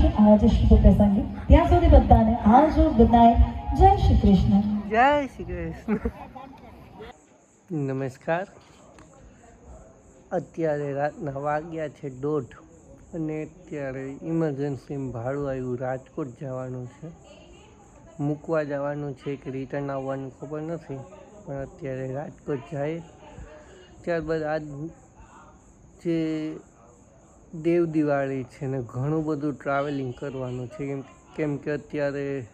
મળીશું આજ શુભ પ્રસંગે. ત્યાં સુધી બધાને આવજો. ગુડ નાઇટ જય શ્રી કૃષ્ણ. જય શ્રી કૃષ્ણ. નમસ્કાર. અત્યારે રાતના વાગ્યા છે દોઢ અને અત્યારે ઇમરજન્સીમાં ભાડું આવ્યું. રાજકોટ જવાનું છે. મૂકવા જવાનું છે કે રિટર્ન આવવાનું ખબર નથી. પણ અત્યારે રાજકોટ જાય. ત્યારબાદ આજ જે દેવ દિવાળી છે ને ઘણું બધું ટ્રાવેલિંગ કરવાનું છે. કેમ કેમ કે અત્યારે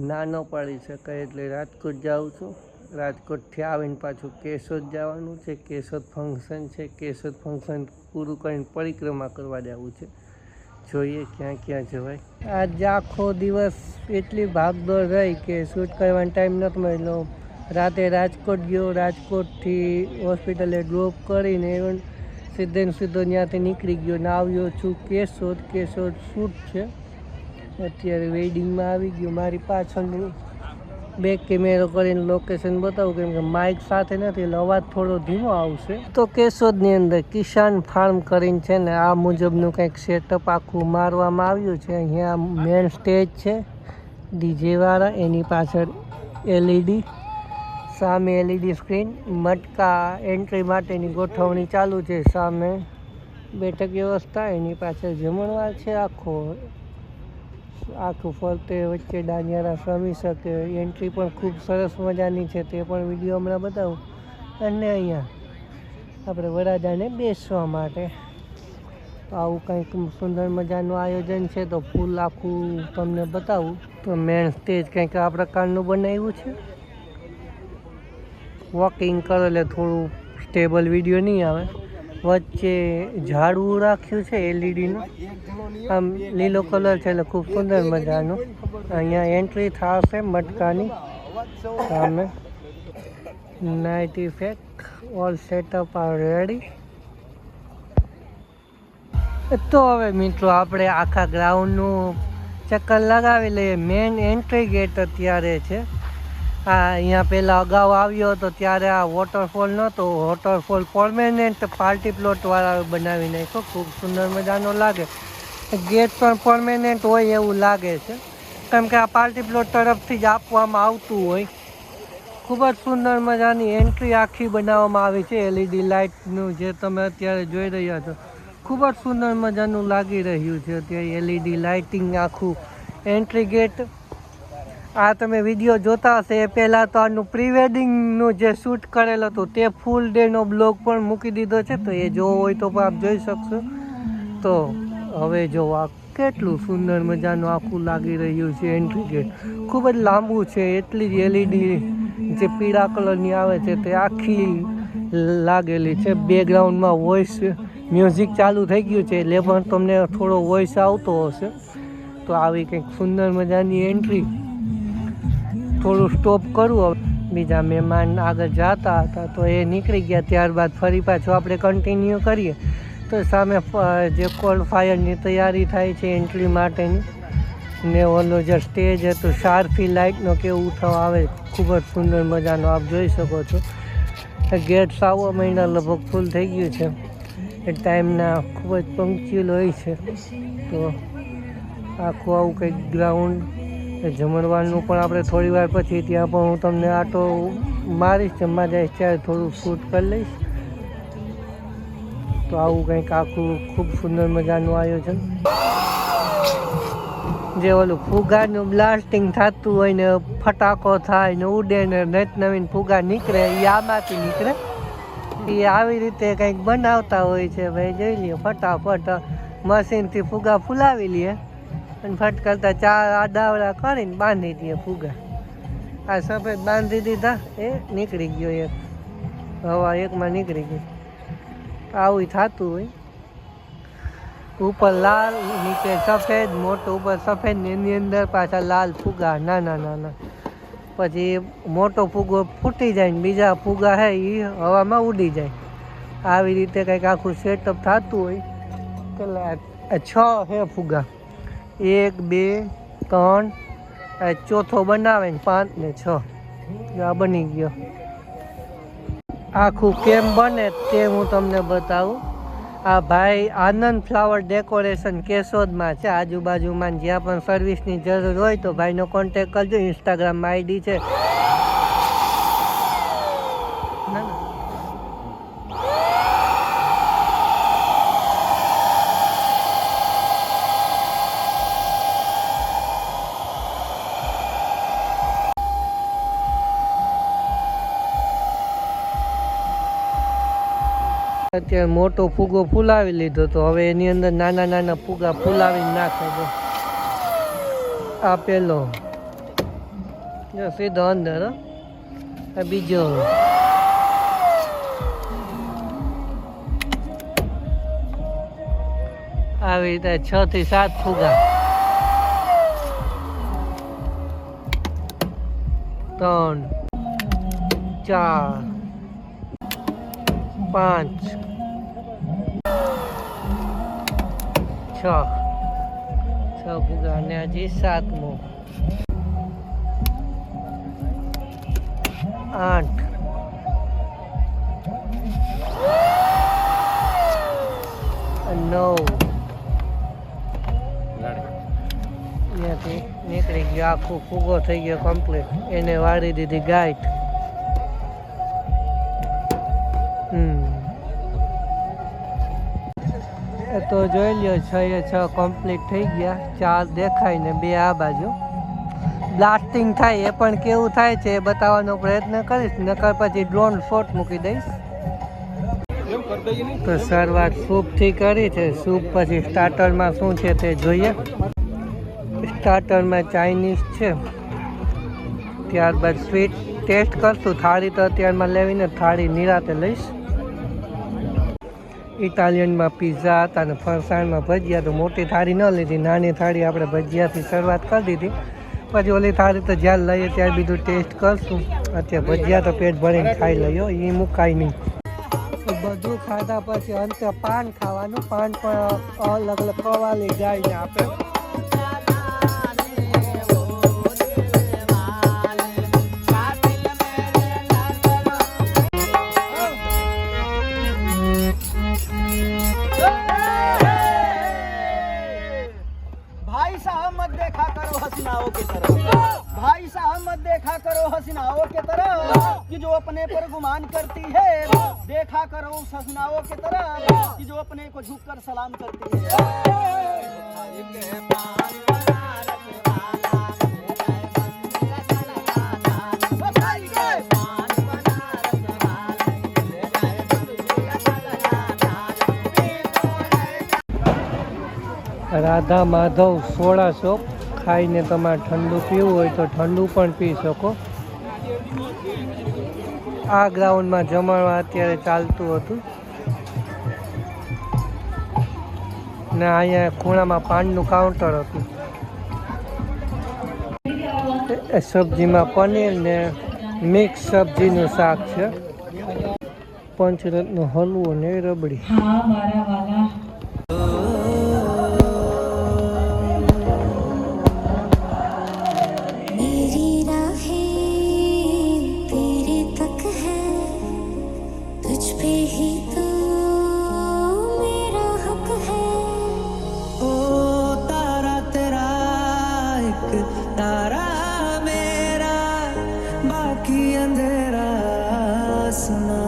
ના ન પાડી શકાય એટલે રાજકોટ જાઉં છું. રાજકોટથી આવીને પાછું કેશોદ જવાનું છે. કેશોદ ફંક્શન છે. કેશોદ ફંક્શન પૂરું કરીને પરિક્રમા કરવા જવું છે. જોઈએ ક્યાં ક્યાં જવાય. આજ આખો દિવસ એટલી ભાગદોડ રહી કે શૂટ કરવાનો ટાઈમ નથી મળ્યો. રાતે રાજકોટ ગયો. રાજકોટથી હોસ્પિટલે ડ્રોપ કરીને સીધે ને સીધો ત્યાંથી નીકળી ગયો ને આવ્યો છું કેશોદ. કેશોદ શૂટ છે. અત્યારે વેડિંગમાં આવી ગયો. મારી પાછળની બેક કેમેરો કરીને લોકેશન બતાવું, કેમ કે માઇક સાથે નથી, એટલે અવાજ થોડો ધીમો આવશે. તો કેશોદની અંદર કિસાન ફાર્મ કરીને છે ને, આ મુજબનું કંઈક સેટઅપ આખું મારવામાં આવ્યું છે. અહીંયા મેન સ્ટેજ છે. ડીજેવાળા એની પાછળ એલઈડી સામે એલઈડી સ્ક્રીન મટકા એન્ટ્રી માટેની ગોઠવણી ચાલુ છે સામે. બેઠક વ્યવસ્થા, એની પાછળ જમણવાર છે આખો. આખું ફરતે વચ્ચે દાનિયારા શ્રમી શકે એન્ટ્રી પણ ખૂબ સરસ મજાની છે, તે પણ વીડિયો હમણાં બતાવું. અને અહીંયા આપણે વરાજાને બેસવા માટે. તો આવું કંઈક સુંદર મજાનું આયોજન છે, તો ફૂલ આખું તમને બતાવું. તો મેન સ્ટેજ કંઈક આ પ્રકારનું બનાવ્યું છે. વોકિંગ કરો એટલે થોડું સ્ટેબલ વીડિયો નહીં આવે. વચ્ચે ઝાડવું રાખ્યું છે એલઈડીનું આમ લીલો કલર છે એટલે ખૂબ સુંદર મજાનું. અહીંયા એન્ટ્રી થશે મટકાની સામે. Night effect all setup are ready તો હવે મિત્રો આપણે આખા ગ્રાઉન્ડનું ચક્કર લગાવી લઈએ. મેઇન એન્ટ્રી ગેટ અત્યારે છે. આ અહીંયા પહેલાં અગાઉ આવ્યો હતો ત્યારે આ વોટરફોલ નહોતો. વોટરફોલ પરમેનન્ટ પાર્ટી પ્લોટવાળા બનાવી નાખ્યો. ખૂબ સુંદર મજાનો લાગે. ગેટ પણ પરમેનન્ટ હોય એવું લાગે છે. કેમ કે આ પાર્ટી પ્લોટ તરફથી જ આપવામાં આવતું હોય. ખૂબ જ સુંદર મજાની એન્ટ્રી આખી બનાવવામાં આવી છે. એલઈડી લાઇટનું જે તમે અત્યારે જોઈ રહ્યા છો. ખૂબ જ સુંદર મજાનું લાગી રહ્યું છે અત્યારે એલઈડી લાઇટિંગ આખું એન્ટ્રી ગેટ આ તમે વીડિયો જોતા હશે એ પહેલાં તો આનું પ્રીવેડિંગનું જે શૂટ કરેલ હતું, તે ફૂલ ડેનો બ્લોગ પણ મૂકી દીધો છે. તો એ જોવો હોય તો પણ આપ જોઈ શકશો. તો હવે જો આ કેટલું સુંદર મજાનું આખું લાગી રહ્યું છે એન્ટ્રી ગેટ ખૂબ જ લાંબુ છે, એટલી જ એલઈડી જે પીળા કલરની આવે છે તે આખી લાગેલી છે. બેકગ્રાઉન્ડમાં વોઇસ મ્યુઝિક ચાલુ થઈ ગયું છે એટલે પણ તમને થોડો વોઇસ આવતો હશે. તો આવી કંઈક સુંદર મજાની એન્ટ્રી થોડું સ્ટોપ કરું બીજા મહેમાન આગળ જતા હતા તો એ નીકળી ગયા. ત્યારબાદ ફરી પાછું આપણે કન્ટિન્યુ કરીએ. તો સામે જે કોલ ફાયરની તૈયારી થાય છે એન્ટ્રી માટેની, ને ઓલો જે સ્ટેજ હતો શાર્ફી લાઇટનો કેવું થવા આવે, ખૂબ જ સુંદર મજાનો આપ જોઈ શકો છો. ગેટ સાવો મહિના લગભગ ફૂલ થઈ ગયું છે. એ ટાઈમના ખૂબ જ પંક્ચ્યુઅલ હોય છે. તો આખું આવું કંઈક ગ્રાઉન્ડ જમણવારનું પણ આપણે થોડી વાર પછી ત્યાં પણ હું તમને આટો મારીશ, જમવા જઈશ, ત્યારે થોડું શૂટ કરી લઈશ. તો આવું કંઈક આખું ખૂબ સુંદર મજાનું આયોજન. જે ઓલું ફુગાનું બ્લાસ્ટિંગ થતું હોય ને, ફટાકો થાય ને, ઉડે ને નત નવીન ફુગા નીકળે એ આમાંથી નીકળે. એ આવી રીતે કંઈક બનાવતા હોય છે, ભાઈ, જોઈ લઈએ ફટાફટ, મશીનથી ફુગા ફૂલાવી લઈએ અને ફટ કરતા ચાર આડાવડા કરીને બાંધી દઈએ ફુગા. આ સફેદ બાંધી દીધા, એ નીકળી ગયો એક. હવા એકમાં નીકળી ગઈ. આવું થતું હોય. ઉપર લાલ, નીચે સફેદ, મોટો ઉપર સફેદ એની અંદર પાછા લાલ ફુગા નાના નાના પછી મોટો ફુગો ફૂટી જાય ને બીજા ફુગા હે એ હવામાં ઉડી જાય. આવી રીતે કંઈક આખું સેટઅપ થતું હોય. પેલા છ હે ફુગા. એક, બે, ત્રણ ચોથો બનાવે પાંચ ને છ. આ બની ગયો. આખું કેમ બને તે હું તમને બતાવું. આ ભાઈ આનંદ ફ્લાવર ડેકોરેશન કેશોદમાં છે. આજુબાજુમાં જ્યાં પણ સર્વિસની જરૂર હોય તો ભાઈનો કોન્ટેક કરજો. ઇન્સ્ટાગ્રામમાં આઈડી છે. અત્યારે મોટો ફૂગો ફૂલાવી લીધો તો હવે એની અંદર નાના નાના ફૂગા ફૂલાવી નાખે છે. આ પેલો. સીધો અંદર. આ બીજો. આવી રીતે છ થી સાત ફુગા. ત્રણ, ચાર પાંચ. છ. છ ફુગા અને હજી સાતમો. આઠ. નવ. ત્યાંથી નીકળી ગયો. આખો ફૂગો થઈ ગયો કમ્પ્લીટ એને વાળી દીધી ગાઈટ તો જોઈ લ્યો, છ એ છ કમ્પ્લીટ થઈ ગયા. ચાર દેખાય ને બે આ બાજુ. બ્લાસ્ટિંગ થાય, એ પણ કેવું થાય છે એ બતાવવાનો પ્રયત્ન કરીશ, નકર પછી ડ્રોન શોટ મૂકી દઈશ. તો શરૂઆત સૂપથી કરી છે. સૂપ પછી સ્ટાર્ટરમાં શું છે તે જોઈએ. સ્ટાર્ટરમાં ચાઇનીઝ છે. ત્યારબાદ સ્વીટ ટેસ્ટ કરશું. થાળી તો અત્યારમાં લેવીને થાળી નિરાતે લઈશ. ઇટાલિયનમાં પીઝા હતા અને ફરસાણમાં ભજીયા તો મોટી થાળી ન લીધી. નાની થાળી આપણે ભજીયાથી શરૂઆત કરી દીધી. પછી ઓલી થાળી તો જ્યાં લઈએ ત્યાં બીજું ટેસ્ટ કરશું. અત્યારે ભજીયા તો પેટ ભરીને ખાઈ લઈએ. એ મુકાય નહીં. બધું ખાધા પછી અંતે પાન ખાવાનું. પાન પણ અલગ અલગ કવાલી જાય ને આપણે રાધા માધવ સોળા શોપ. ખાઈને તમારે ઠંડુ પીવું હોય તો ઠંડુ પણ પી શકો. આ ગ્રાઉન્ડમાં જમણવા અત્યારે ચાલતું હતું. ને અહીંયા ખૂણામાં પાનનું કાઉન્ટર હતું. સબ્જીમાં પનીર ને મિક્સ સબ્જીનું શાક છે. પંચરત્ન હલવો ને રબડી. ਕੀ ਅੰਧੇਰਾ ਆਸਮਾਨ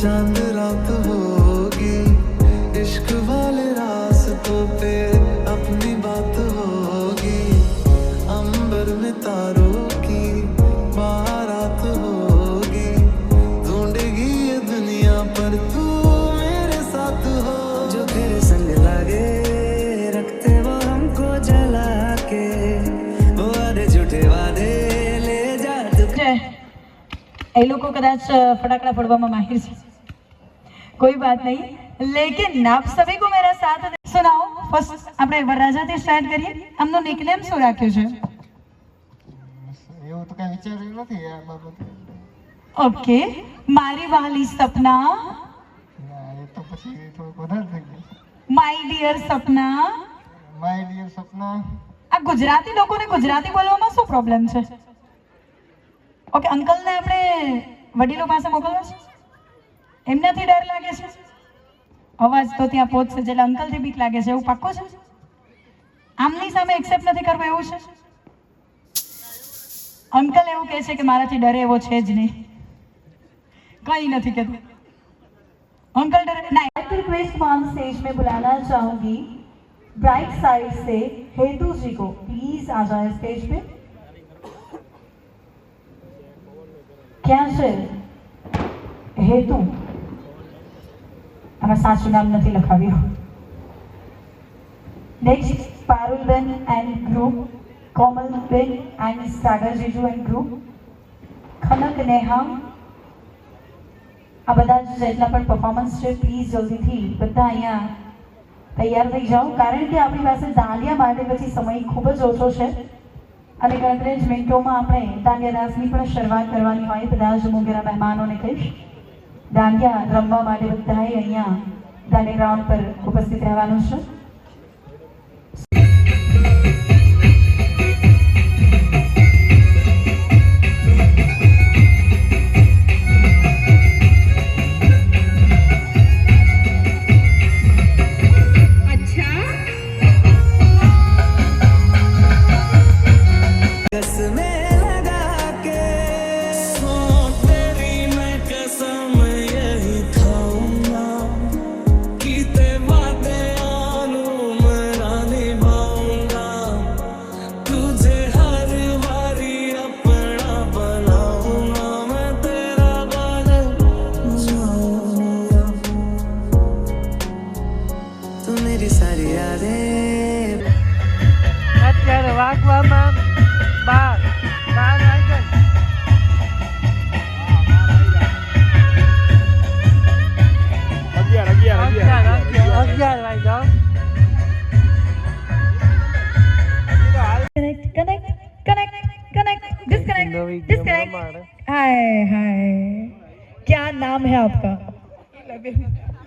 चांद रात होगी इश्क वाले रास्तों पे अपनी बात होगी अंबर में तारों की बारात होगी ढूंढेगी ये दुनिया पर तू मेरे साथ हो जो तेरे संग लगे रखते वो हमको जला के वो वादे झूठे वादे ले जा तू છે એ લોકો કદાચ અ, ફટાકડા ફોડવામાં માહિર છે કોઈ વાત નહીં. લેકિન સભી કો મેરા સાથ દે- સુનાઓ ફર્સ્ટ આપણે વરરાજાથી સ્ટાર્ટ કરીએ. આમનો નિકનેમ શું રાખ્યું છે? એવું તો કઈ વિચાર્યું નથી આ બાબતે. ઓકે મારી વાલી સપના? એ તો પછી થોડું વધારે થઈ ગયું. My dear Sapna? My dear Sapna? આ ગુજરાતી લોકોને ગુજરાતી બોલવામાં શું પ્રોબ્લેમ છે? ઓકે અંકલને આપણે વડીલો પાસે મોકલવા છે? એમનાથી ડર લાગે છે અવાજ તો ત્યાં પહોંચશે એટલે અંકલથી બીક લાગે છે એવું પાક્કો છે આમની સામે એક્સેપ્ટ નથી કરવું એવું છે અંકલ એવું કહે છે કે મારાથી ડરે એવો છે જ નહીં કઈ નથી કહેતું अंकल डर नहीं रिक्वेस्ट मान स्टेज में बुलाना चाहूंगी ब्राइट साइड से हेतु जी को प्लीज आ जाए स्टेज पे ક્યાં છે હેતુ આમાં સાચું નામ નથી લખાવ્યું. નેક્સ્ટ પારુલબેન એન્ડ ગ્રુપ કોમલબેન એન્ડ સાગર જીજુ એન્ડ ગ્રુપ ખનક નેહા આ બધા જેટલા પણ પરફોર્મન્સ છે પ્લીઝ જલ્દીથી બધા અહીંયા તૈયાર થઈ જાઓ. કારણ કે આપણી પાસે દાંડિયા માટે પછી સમય ખૂબ જ ઓછો છે. અને ગણતરી જ મિનિટોમાં આપણે દાંડિયા રાસની પણ શરૂઆત કરવાની હોય, બધા જ મોગેરા મહેમાનોને કહીશ. દાંડિયા રમવા માટે બધાએ અહીંયા દાંડિયા ગ્રાઉન્ડ પર ઉપસ્થિત રહેવાનું છે. आपका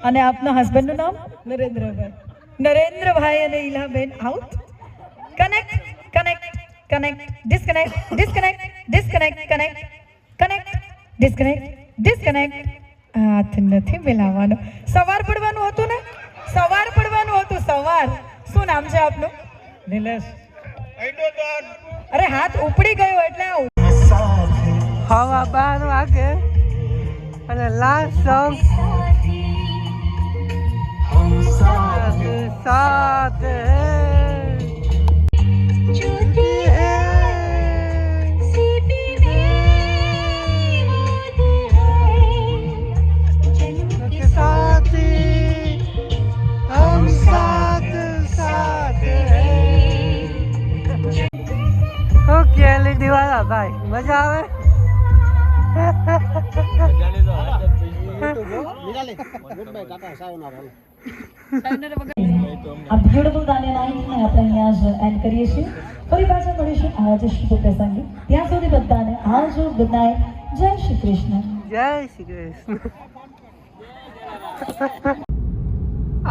અને આપના હસબન્ડનું નામ નરેન્દ્રભાઈ નરેન્દ્રભાઈ અને Ilaben out connect connect connect disconnect disconnect disconnect connect connect disconnect disconnect હાથ નથી મિલાવવાનો સવાર પડવાનું હતું ને સવાર પડવાનું હતું સવાર શું નામ છે આપનું નિલેશ અરે હાથ ઉપડી ગયો એટલે આવું હવા બાર વાગે અને લાસ્ટ સોંગ સાથ साथी આ બ્યુટીફુલ દાંડિયા નાઇટને આપણે અહીંયા જ એન્ડ કરીએ છીએ. ફરી પાછા મળીશું આ જ શુભ પ્રસંગે. ત્યાં સુધી બધાને આવજો ગુડ નાઇટ જય શ્રી કૃષ્ણ. જય શ્રી કૃષ્ણ.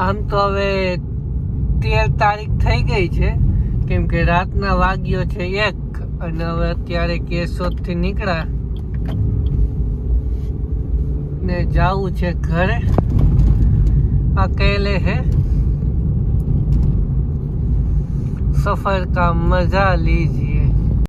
આમ તો હવે તેર તારીખ થઈ ગઈ છે. કેમ કે રાતના વાગ્યો છે એક અને હવે અત્યારે કેશોદથી નીકળ્યા. ને જવું છે ઘરે. અકેલે હે. સફર કા મજા લીजिए